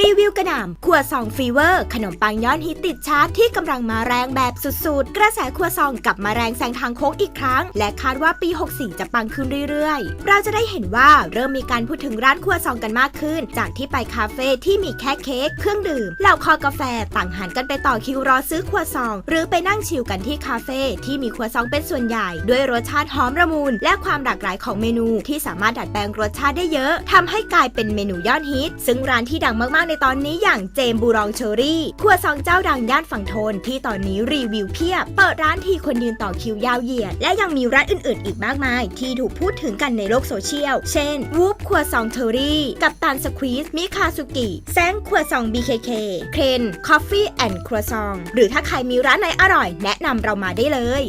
รีวิวกระหน่ำครัวซองฟีเวอร์ ขนมปังย้อดฮิตติดชาร์ตที่กำลังมาแรงแบบสุดๆ กระแสครัวซองกลับมาแรงแซงทางโค้งอีกครั้ง และคาดว่าปี 64 จะปังขึ้นเรื่อยๆ เราจะได้เห็นว่าเริ่มมีการพูดถึงร้านครัวซองกันมากขึ้น จากที่ไปคาเฟ่ที่มีแค่เค้กเครื่องดื่มเหล่าคอกาแฟต่างหันกันไปต่อคิวรอซื้อครัวซอง หรือไปนั่งชิลกันที่คาเฟ่ที่มีครัวซองเป็นส่วนใหญ่ ด้วยรสชาติหอมระมุนและความหลากหลายของเมนูที่สามารถดัดแปลงรสชาติได้เยอะทำให้กลายเป็นเมนูยอดฮิตซึ่งร้านที่ดังมากๆในตอนนี้อย่างเจมบูรองเชอรี่ครัวซองเจ้าดังย่านฝั่งทนที่ตอนนี้รีวิวเพียบ เปิดร้านทีคนยืนต่อคิวยาวเหยียด และยังมีร้านอื่นๆ อีกมากมาย ที่ถูกพูดถึงกันในโลกโซเชียล เช่น วูฟครัวซองเทอรี่กับตันสควีสมิคาซุกิแซงครัวซอง BKK เคนคอฟฟี่แอนด์ครัวซองหรือถ้าใครมีร้านไหนอร่อย แนะนำเรามาได้เลย